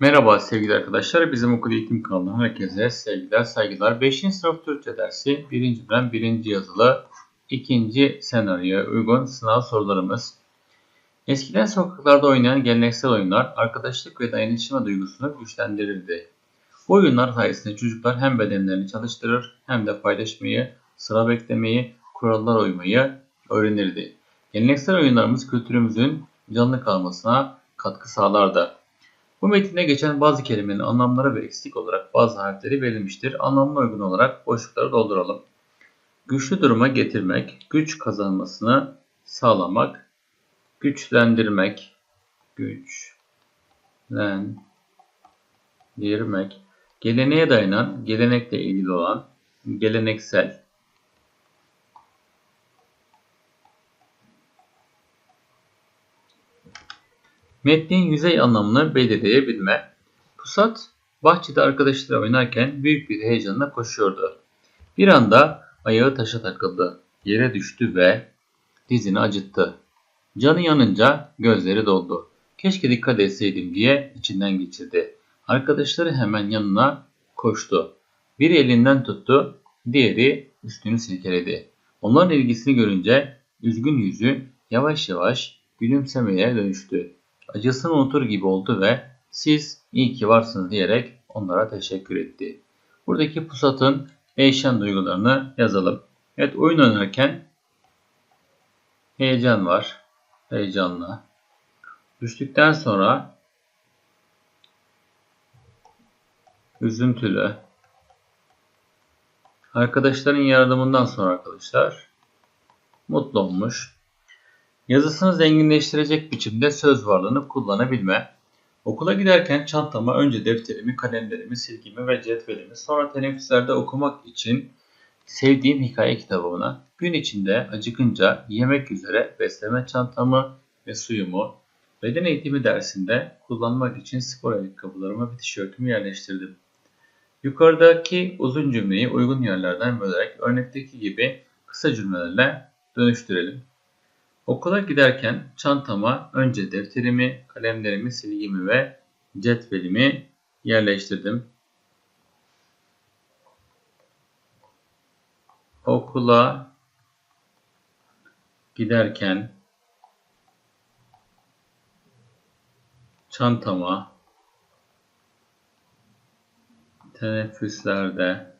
Merhaba sevgili arkadaşlar. Bizim okul eğitim kanalına herkese sevgiler, saygılar. 5. sınıf Türkçe dersi 1. dönem 1. yazılı 2. senaryoya uygun sınav sorularımız. Eskiden sokaklarda oynayan geleneksel oyunlar arkadaşlık ve dayanışma duygusunu güçlendirirdi. Bu oyunlar sayesinde çocuklar hem bedenlerini çalıştırır hem de paylaşmayı, sıra beklemeyi, kurallara uymayı öğrenirdi. Geleneksel oyunlarımız kültürümüzün canlı kalmasına katkı sağlardı. Bu metinde geçen bazı kelimelerin anlamları ve eksik olarak bazı harfleri verilmiştir. Anlamına uygun olarak boşlukları dolduralım. Güçlü duruma getirmek, güç kazanmasını sağlamak, güçlendirmek, güçlendirmek, geleneğe dayanan, gelenekle ilgili olan, geleneksel, Metnin yüzey anlamını belirleyebilme. Pusat, bahçede arkadaşları oynarken büyük bir heyecanla koşuyordu. Bir anda ayağı taşa takıldı. Yere düştü ve dizini acıttı. Canı yanınca gözleri doldu. Keşke dikkat etseydim diye içinden geçirdi. Arkadaşları hemen yanına koştu. Biri elinden tuttu, diğeri üstünü silkeledi. Onların ilgisini görünce üzgün yüzü yavaş yavaş gülümsemeye dönüştü acısını unutur gibi oldu ve siz iyi ki varsınız diyerek onlara teşekkür etti. Buradaki pusatın değişen duygularını yazalım. Evet oyun oynarken heyecan var. Heyecanlı. Düştükten sonra üzüntülü. Arkadaşların yardımından sonra arkadaşlar mutlu olmuş. Yazısını zenginleştirecek biçimde söz varlığını kullanabilme. Okula giderken çantama önce defterimi, kalemlerimi, silgimi ve cetvelimi, sonra teneffüslerde okumak için sevdiğim hikaye kitabını, gün içinde acıkınca yemek üzere besleme çantamı ve suyumu, beden eğitimi dersinde kullanmak için spor ayakkabılarımı ve tişörtümü yerleştirdim. Yukarıdaki uzun cümleyi uygun yerlerden bölerek örnekteki gibi kısa cümlelerle dönüştürelim. Okula giderken çantama önce defterimi, kalemlerimi, silgimi ve cetvelimi yerleştirdim. Okula giderken çantama teneffüslerde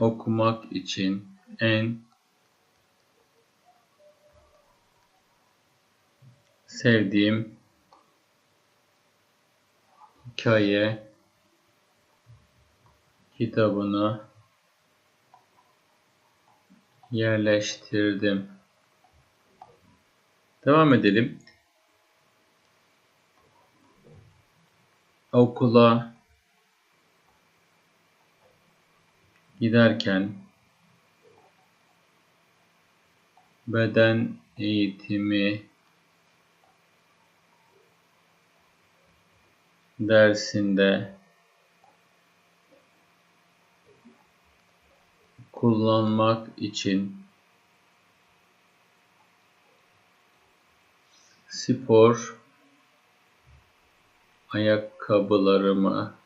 okumak için en sevdiğim hikaye kitabını yerleştirdim. Devam edelim. Okula giderken beden eğitimi dersinde kullanmak için spor ayakkabılarımı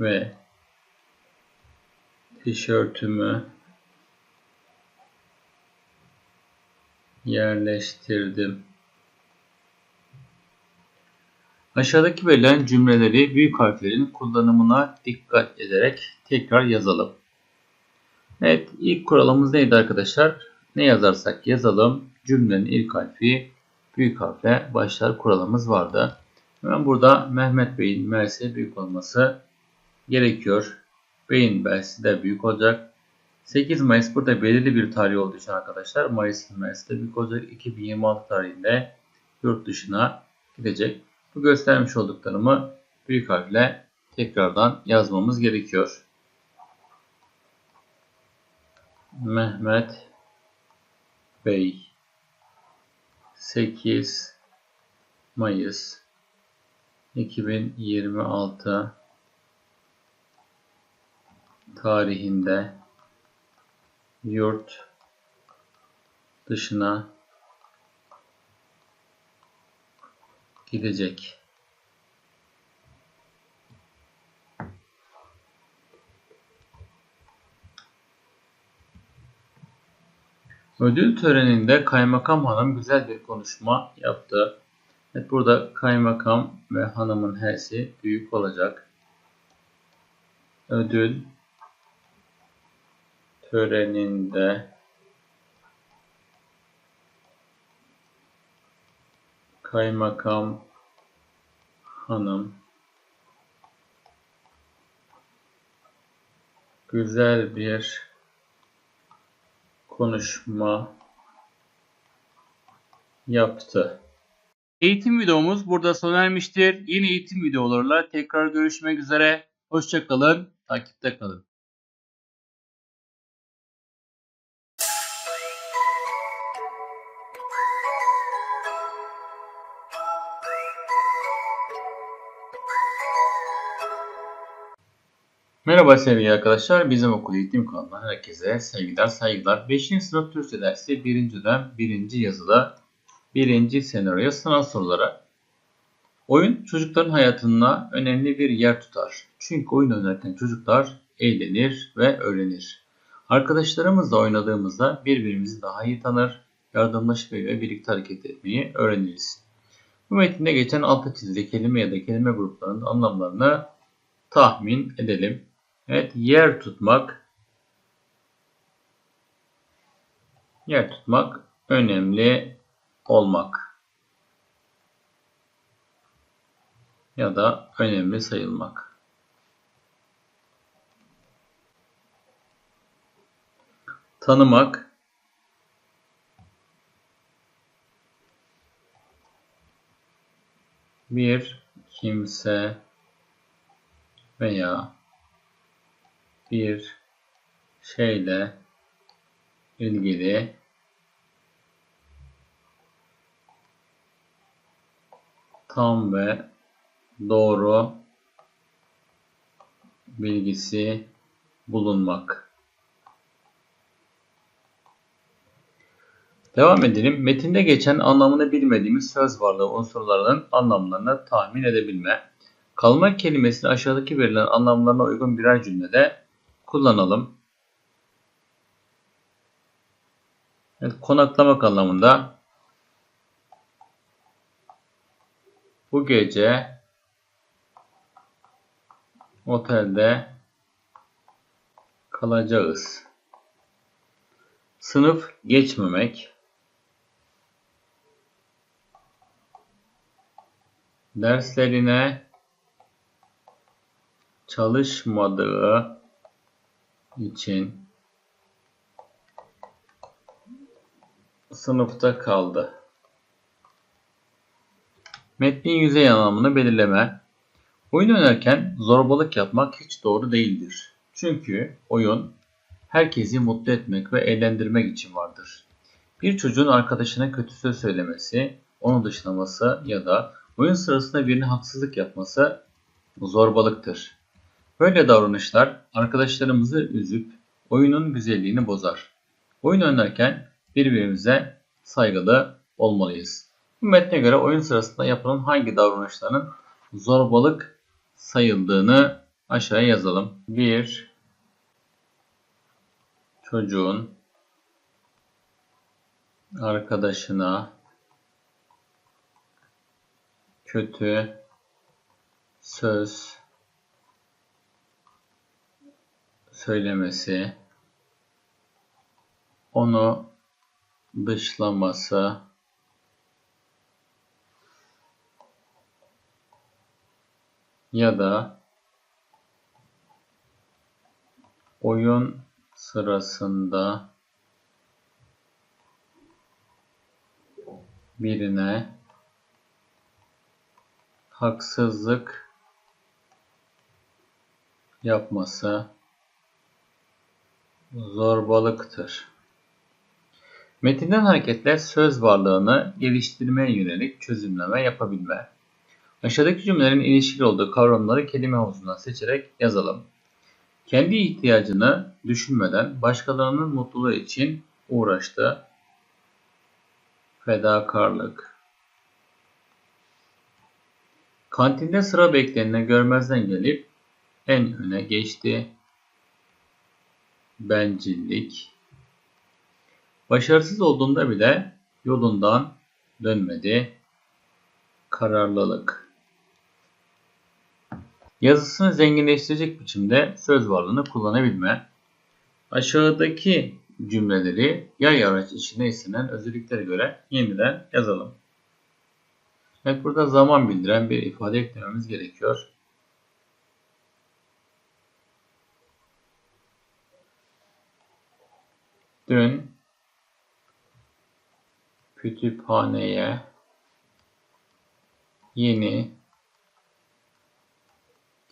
ve tişörtümü yerleştirdim. Aşağıdaki verilen cümleleri büyük harflerin kullanımına dikkat ederek tekrar yazalım. Evet ilk kuralımız neydi arkadaşlar? Ne yazarsak yazalım cümlenin ilk harfi büyük harfle başlar kuralımız vardı. Hemen burada Mehmet Bey'in Mersi büyük olması gerekiyor. Beyin belsi de büyük olacak. 8 Mayıs burada belirli bir tarih olduğu için arkadaşlar Mayıs'ın Mayıs'ta büyük olacak. 2026 tarihinde yurt dışına gidecek. Bu göstermiş olduklarımı büyük harfle tekrardan yazmamız gerekiyor. Mehmet Bey 8 Mayıs 2026 tarihinde yurt dışına gidecek. Ödül töreninde kaymakam hanım güzel bir konuşma yaptı. Evet burada kaymakam ve hanımın h'si büyük olacak. Ödül töreninde kaymakam hanım güzel bir konuşma yaptı. Eğitim videomuz burada sona ermiştir. Yeni eğitim videolarıyla tekrar görüşmek üzere. Hoşçakalın, takipte kalın. Merhaba sevgili arkadaşlar. Bizim okul eğitim kanalına herkese sevgiler, saygılar. 5. sınıf Türkçe dersi 1. dönem 1. yazıda 1. senaryo sınav soruları. Oyun çocukların hayatında önemli bir yer tutar. Çünkü oyun oynarken çocuklar eğlenir ve öğrenir. Arkadaşlarımızla oynadığımızda birbirimizi daha iyi tanır, yardımlaşmayı ve birlikte hareket etmeyi öğreniriz. Bu metinde geçen altı çizili kelime ya da kelime gruplarının anlamlarını tahmin edelim. Evet, yer tutmak. Yer tutmak önemli olmak. Ya da önemli sayılmak. Tanımak. Bir kimse veya bir şeyle ilgili tam ve doğru bilgisi bulunmak. Devam edelim. Metinde geçen anlamını bilmediğimiz söz varlığı unsurlarının anlamlarını tahmin edebilme. Kalmak kelimesini aşağıdaki verilen anlamlarına uygun birer cümlede kullanalım. Evet, konaklamak anlamında bu gece otelde kalacağız. Sınıf geçmemek. Derslerine çalışmadığı için sınıfta kaldı. Metnin yüzey anlamını belirleme. Oyun oynarken zorbalık yapmak hiç doğru değildir. Çünkü oyun herkesi mutlu etmek ve eğlendirmek için vardır. Bir çocuğun arkadaşına kötü söz söylemesi, onu dışlaması ya da oyun sırasında birine haksızlık yapması zorbalıktır. Böyle davranışlar arkadaşlarımızı üzüp oyunun güzelliğini bozar. Oyun oynarken birbirimize saygılı olmalıyız. Bu metne göre oyun sırasında yapılan hangi davranışların zorbalık sayıldığını aşağıya yazalım. 1. Çocuğun arkadaşına kötü söz söylemesi, onu dışlaması, ya da oyun sırasında birine haksızlık yapması zorbalıktır. Metinden hareketle söz varlığını geliştirmeye yönelik çözümleme yapabilme. Aşağıdaki cümlelerin ilişkili olduğu kavramları kelime havuzundan seçerek yazalım. Kendi ihtiyacını düşünmeden başkalarının mutluluğu için uğraştı. fedakarlık. Kantinde sıra bekleyenine görmezden gelip en öne geçti. Bencillik. Başarısız olduğunda bile yolundan dönmedi. Kararlılık. Yazısını zenginleştirecek biçimde söz varlığını kullanabilme. Aşağıdaki cümleleri yay araç içinde istenen özelliklere göre yeniden yazalım. Evet burada zaman bildiren bir ifade eklememiz gerekiyor. Dün kütüphaneye yeni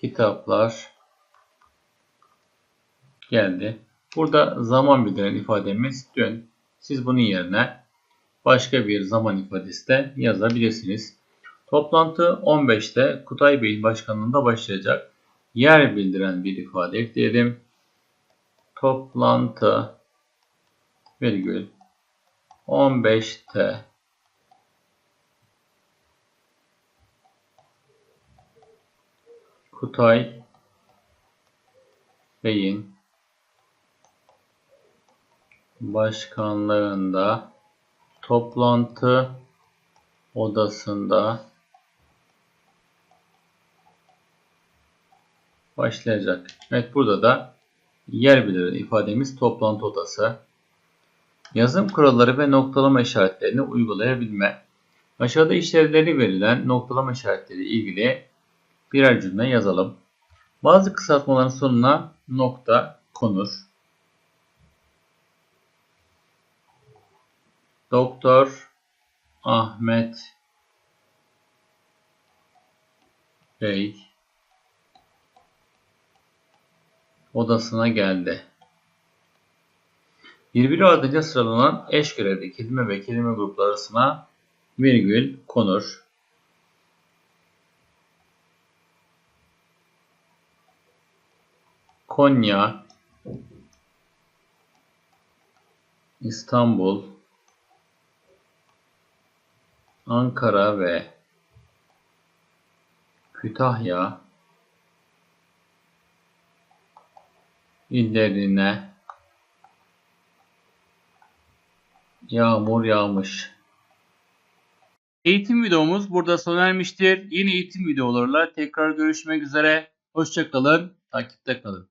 kitaplar geldi. Burada zaman bildiren ifademiz dün. Siz bunun yerine başka bir zaman ifadesi de yazabilirsiniz. Toplantı 15'te Kutay Bey'in başkanlığında başlayacak. Yer bildiren bir ifade ekleyelim. Toplantı virgül 15'te Kutay Bey'in başkanlığında toplantı odasında başlayacak. Evet burada da yer bildiren ifademiz toplantı odası. Yazım kuralları ve noktalama işaretlerini uygulayabilme. Aşağıda işlevleri verilen noktalama işaretleri ilgili birer cümle yazalım. Bazı kısaltmaların sonuna nokta konur. Doktor Ahmet Bey odasına geldi. Birbiri ardınca sıralanan eş görevli kelime ve kelime grupları arasına virgül konur. Konya İstanbul Ankara ve Kütahya illerine yağmur yağmış. Eğitim videomuz burada sona ermiştir. Yeni eğitim videolarıyla tekrar görüşmek üzere. Hoşçakalın, takipte kalın.